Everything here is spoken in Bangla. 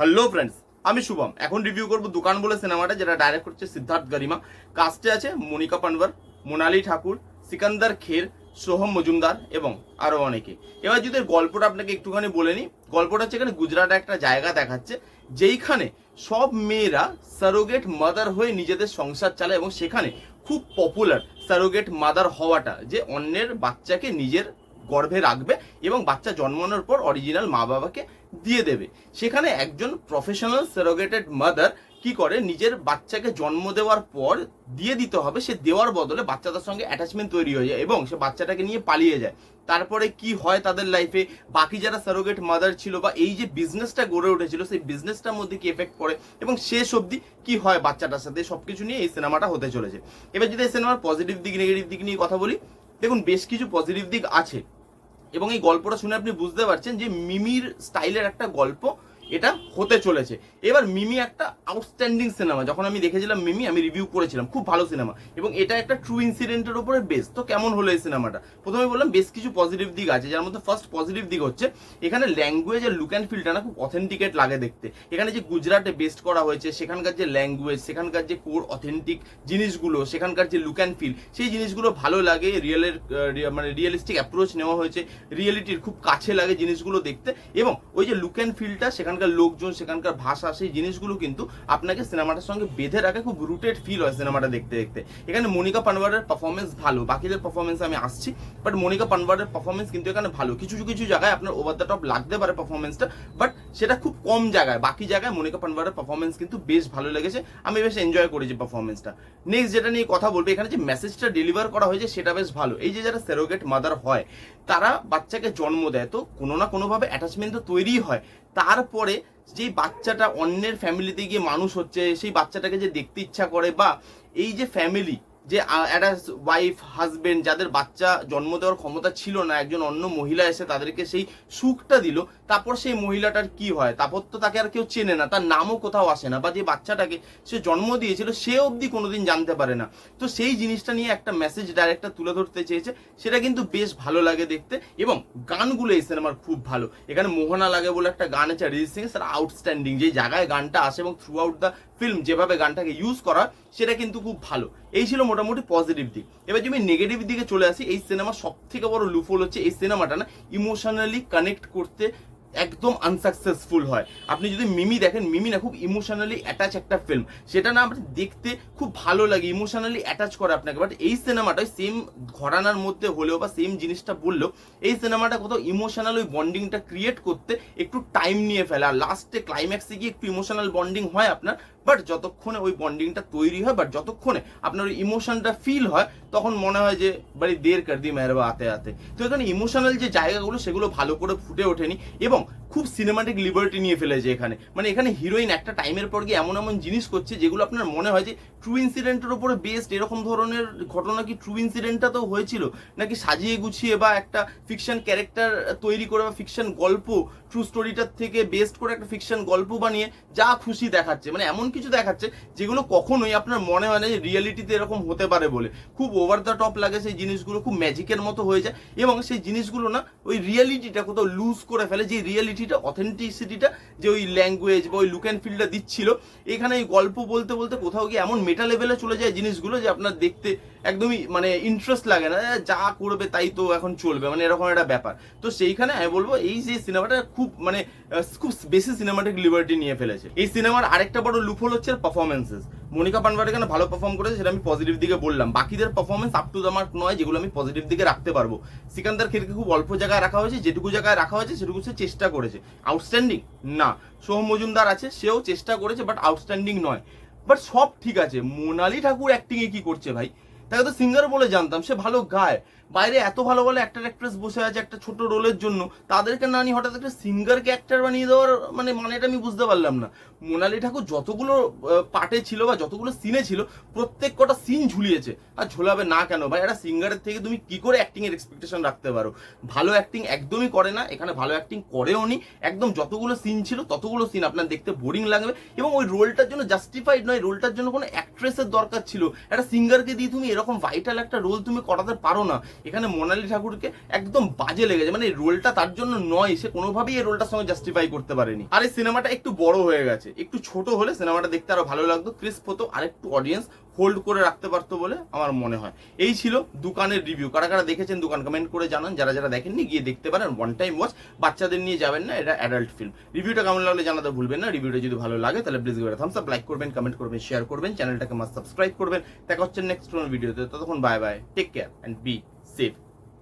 হ্যালো ফ্রেন্ডস আমি শুভম। এখন রিভিউ করব দোকান বলে সিনেমাটা, যেটা ডাইরেক্ট করছে সিদ্ধার্থ গরিমা। কাস্টে আছে মনিকা পানওয়ার মোনালি ঠাকুর, সিকান্দার খের, সোহম মজুমদার এবং আরও অনেকে। এবার যদি গল্পটা আপনাকে একটুখানি বলে নিই, গল্পটা হচ্ছে এখানে গুজরাটে একটা জায়গা দেখাচ্ছে, যেইখানে সব মেয়েরা সারোগেট মাদার হয়ে নিজেদের সংসার চালায় এবং সেখানে খুব পপুলার সারোগেট মাদার হওয়াটা, যে অন্যের বাচ্চাকে নিজের গর্ভে রাখবে এবং বাচ্চা জন্মানোর পর অরিজিনাল মা বাবাকে দিয়ে দেবে। সেখানে একজন প্রফেশনাল সেরোগেটেড মাদার কি করে? নিজের বাচ্চাকে জন্ম দেওয়ার পর দিয়ে দিতে হবে। সে দেওয়ার বদলে বাচ্চাটার সঙ্গে অ্যাটাচমেন্ট তৈরি হয়ে যায় এবং সে বাচ্চাটাকে নিয়ে পালিয়ে যায়। তারপরে কি হয় তাদের লাইফে বাকি যারা সারোগেট মাদার ছিল বা এই যে বিজনেসটা গড়ে উঠেছিল, সেই বিজনেসটার মধ্যে কি এফেক্ট পড়ে? এবং শেষ অবধি কি হয় বাচ্চাটার সাথে? সবকিছু নিয়ে এই সিনেমাটা হতে চলেছে। এবার যদি এই সিনেমার পজিটিভ দিক নেগেটিভ দিক নিয়ে কথা বলি, দেখুন, বেশ কিছু পজিটিভ দিক আছে। এবং এই গল্পটা শুনে আপনি বুঝতে পারছেন যে মিমির স্টাইলের একটা গল্প এটা হতে চলেছে। এবার মিমি একটা আউটস্ট্যান্ডিং সিনেমা যখন আমি দেখেছিলাম মিমি, আমি রিভিউ করেছিলাম, খুব ভালো সিনেমা এবং এটা একটা ট্রু ইনসিডেন্টের উপরে বেস তো কেমন হলো এই সিনেমাটা প্রথমে বললাম, বেশ কিছু পজিটিভ দিক আছে, যার মধ্যে ফার্স্ট পজিটিভ দিক হচ্ছে, এখানে ল্যাঙ্গুয়েজ আর লুক অ্যান্ড ফিলটা না খুব অথেন্টিকেট লাগে দেখতে। এখানে যে গুজরাটে বেস্ট করা হয়েছে, সেখানকার যে ল্যাঙ্গুয়েজ সেখানকার যে কোর অথেন্টিক জিনিসগুলো, সেখানকার যে লুক অ্যান্ড ফিল সেই জিনিসগুলো ভালো লাগে রিয়েলের মানে রিয়েলিস্টিক অ্যাপ্রোচ নেওয়া হয়েছে রিয়েলিটির খুব কাছে লাগে জিনিসগুলো দেখতে। এবং ওই যে লুক অ্যান্ড ফিলটা সেখানকার লোকজন, সেখানকার ভাষা, সেই জিনিসগুলো কিন্তু আপনাকে সিনেমাটার সঙ্গে বেঁধে রাখে, খুব রুটেড ফিল হয় সিনেমাটা দেখতে দেখতে। এখানে মনিকা পানওয়ারের পারফরমেন্স ভালো, বাকিদের পারফরমেন্স আমি আসছি বাট মনিকা পানওয়ারের পারফরমেন্স কিন্তু এখানে ভালো। কিছু কিছু জায়গায় আপনার ওভার দ্য টপ লাগতে পারে পারফরমেন্সটা বাট সেটা খুব কম জায়গায়। বাকি জায়গায় মনিকা পানওয়ারের পারফরমেন্স কিন্তু বেশ ভালো লেগেছে। আমি বেশ এনজয় করেছি পারফরমেন্সটা নেক্সট যেটা নিয়ে কথা বলব, এখানে যে মেসেজটা ডেলিভার করা হয়েছে, সেটা বেশ ভালো। এই যে যারা সেরোগেট মাদার হয়, তারা বাচ্চাকে জন্ম দেয়, তো কোনো না কোনোভাবে অ্যাটাচমেন্ট তো তৈরিই হয়। তারপরে যেই বাচ্চাটা অন্যের ফ্যামিলিতে গিয়ে মানুষ হচ্ছে, সেই বাচ্চাটাকে যে দেখতে ইচ্ছা করে বা এই যে ফ্যামিলি যে একটা ওয়াইফ হাজবেন্ড যাদের বাচ্চা জন্ম দেওয়ার ক্ষমতা ছিল না, একজন অন্য মহিলা এসে তাদেরকে সেই সুখটা দিল, তারপর সেই মহিলাটার কি হয়? তারপর তো তাকে আর কেউ চেনে না, তার নামও কোথাও আসে না, বা যে বাচ্চাটাকে সে জন্ম দিয়েছিল, সে অবধি কোনোদিন জানতে পারে না। তো সেই জিনিসটা নিয়ে একটা মেসেজ ডাইরেক্টর তুলে ধরতে চেয়েছে, সেটা কিন্তু বেশ ভালো লাগে দেখতে, এবং গানগুলো এই সিনেমার খুব ভালো। এখানে মোহনা লাগে বলে একটা গান আছে অরিজিৎ সিং সেটা আউটস্ট্যান্ডিং যে জায়গায় গানটা আসে এবং থ্রু আউট দ্য ফিল্ম যেভাবে গানটাকে ইউজ করা সেটা কিন্তু খুব ভালো। এই ছিল মোটামুটি পজিটিভ দিক। এবার যদি নেগেটিভ দিকে চলে আসি, এই সিনেমা সব থেকে বড় লুফল হচ্ছে এই সিনেমাটা না ইমোশনালি কানেক্ট করতে একদম আনসাকসেসফুল হয়। আপনি যদি মিমি দেখেন, মিমি না খুব ইমোশনালি অ্যাটাচ একটা ফিল্ম সেটা না আপনার দেখতে খুব ভালো লাগে ইমোশনালি অ্যাটাচ করে আপনাকে। বাট এই সিনেমাটা সেম ঘরানার মধ্যে হলেও বা সেম জিনিসটা বললেও, এই সিনেমাটা কোথাও ইমোশনাল ওই বন্ডিংটা ক্রিয়েট করতে একটু টাইম নিয়ে ফেলে। আর লাস্টে ক্লাইম্যাক্সে গিয়ে একটু ইমোশনাল বন্ডিং হয় আপনার বাট যতক্ষণে ওই বন্ডিংটা তৈরি হয় বাট যতক্ষণে আপনার ওই ইমোশনটা ফিল হয়, তখন মনে হয় যে, বাড়ি দের কার দি মেহরবা আতে আতে। তো এখানে ইমোশনাল যে জায়গাগুলো, সেগুলো ভালো করে ফুটে ওঠেনি। এবং খুব সিনেমাটিক লিবার্টি নিয়ে ফেলেছে এখানে। মানে এখানে হিরোইন একটা টাইমের পর গিয়ে এমন এমন জিনিস করছে যেগুলো আপনার মনে হয় যে ট্রু ইনসিডেন্টের উপরে বেস্ট এরকম ধরনের ঘটনা কি ট্রু ইনসিডেন্টটা তো হয়েছিল? নাকি সাজিয়ে গুছিয়ে বা একটা ফিকশন ক্যারেক্টার তৈরি করে বা ফিকশন গল্প ট্রু স্টোরিটার থেকে বেস্ট করে একটা ফিকশন গল্প বানিয়ে যা খুশি দেখাচ্ছে। মানে এমন কিছু দেখাচ্ছে যেগুলো কখনোই আপনার মনে হয় না যে রিয়েলিটিতে এরকম হতে পারে বলে। খুব ওভার দ্য টপ লাগে সেই জিনিসগুলো, খুব ম্যাজিকের মতো হয়ে যায় এবং সেই জিনিসগুলো না ওই রিয়েলিটিটা কোথাও লুজ করে ফেলে, যে রিয়েলিটিটা অথেন্টিসিটিটা যে ওই ল্যাঙ্গুয়েজ বা ওই লুক অ্যান্ড ফিলটা দিচ্ছিল। এখানে এই গল্প বলতে বলতে কোথাও গিয়ে এমন মেটা লেভেলে চলে যায় জিনিসগুলো যে আপনার দেখতে একদমই মানে ইন্টারেস্ট লাগে না। যা করবে তাই তো এখন চলবে মানে এরকম একটা ব্যাপার। তো সেইখানে আমি বলব, এই যে সিনেমাটা খুব মানে খুব বেশি সিনেমাটিক লিবার্টি নিয়ে ফেলেছে। এই সিনেমার আরেকটা বড় লুফল হচ্ছে পারফরমেন্সেস মনিকা পানওয়ার এখানে ভালো পারফর্ম করেছে সেটা আমি পজিটিভ দিকে বললাম। বাকিদের performance up to the mark নয় যেগুলো আমি পজিটিভ দিকে রাখতে পারব। সিকান্দার খেরকে খুব অল্প জায়গায় রাখা হয়েছে, যেটুকু জায়গায় রাখা হয়েছে সেটুকু সে চেষ্টা করেছে। আউটস্ট্যান্ডিং না। সোহম মজুমদার আছে, সেও চেষ্টা করেছে বাট আউটস্ট্যান্ডিং নয়। বাট সব ঠিক আছে। মোনালি ঠাকুর অ্যাক্টিংয়ে কি করছে ভাই? তাকে তো সিঙ্গার বলে জানতাম, সে ভালো গায়। বাইরে এত ভালো ভালো অ্যাক্টার অ্যাক্ট্রেস বসে আছে একটা ছোট রোলের জন্য, তাদেরকে না নিয়ে হঠাৎ একটা সিঙ্গারকে অ্যাক্টার বানিয়ে দেওয়ার মানে মানেটা আমি বুঝতে পারলাম না। মোনালি ঠাকুর যতগুলো পার্টে ছিল বা যতগুলো সিনে ছিল, প্রত্যেক কটা সিন ঝুলিয়েছে। আর ঝোলাবে না কেন? ভাই, একটা সিঙ্গারের থেকে তুমি কি করে অ্যাক্টিং এর এক্সপেকটেশন রাখতে পারো? ভালো অ্যাক্টিং একদমই করে না, এখানে ভালো অ্যাক্টিং করেও নি। একদম যতগুলো সিন ছিল, ততগুলো সিন আপনার দেখতে বোরিং লাগবে। এবং ওই রোলটার জন্য জাস্টিফাইড নয় রোলটার জন্য কোনো অ্যাক্ট্রেসের দরকার ছিল। একটা সিঙ্গারকে দিয়ে তুমি এরকম ভাইটাল একটা রোল তুমি করাতে পারো না। এখানে মোনালি ঠাকুরকে একদম বাজে লেগেছে। মানে এই রোলটা তার জন্য নয়, সে কোনোভাবেই এই রোলটার সঙ্গে জাস্টিফাই করতে পারেনি। আর এই সিনেমাটা একটু বড় হয়ে গেছে। একটু ছোট হলে সিনেমাটা দেখতে আরও ভালো লাগতো। ক্রিস্প হতো আর একটু অডিয়েন্স হোল্ড করে রাখতে পারতো বলে আমার মনে হয়। এই ছিল দোকানের রিভিউ কারা কারা দেখেছেন দোকান কমেন্ট করে জানান। যারা যারা দেখেননি, গিয়ে দেখতে পারেন। ওয়ান টাইম ওয়াচ বাচ্চাদের নিয়ে যাবেন না, এটা অ্যাডাল্ট ফিল্ম রিভিউটা কেমন লাগলে জানাতে ভুলবেন না। রিভিউটা যদি ভালো লাগে, তাহলে প্লিজ গিয়ে থামস আপ লাইক করবেন কমেন্ট করবেন শেয়ার করবেন চ্যানেলটাকে মাস্ট সাবস্ক্রাইব করবেন। দেখা হচ্ছে নেক্সট কোনো ভিডিওতে ততক্ষণ bye bye take care and be safe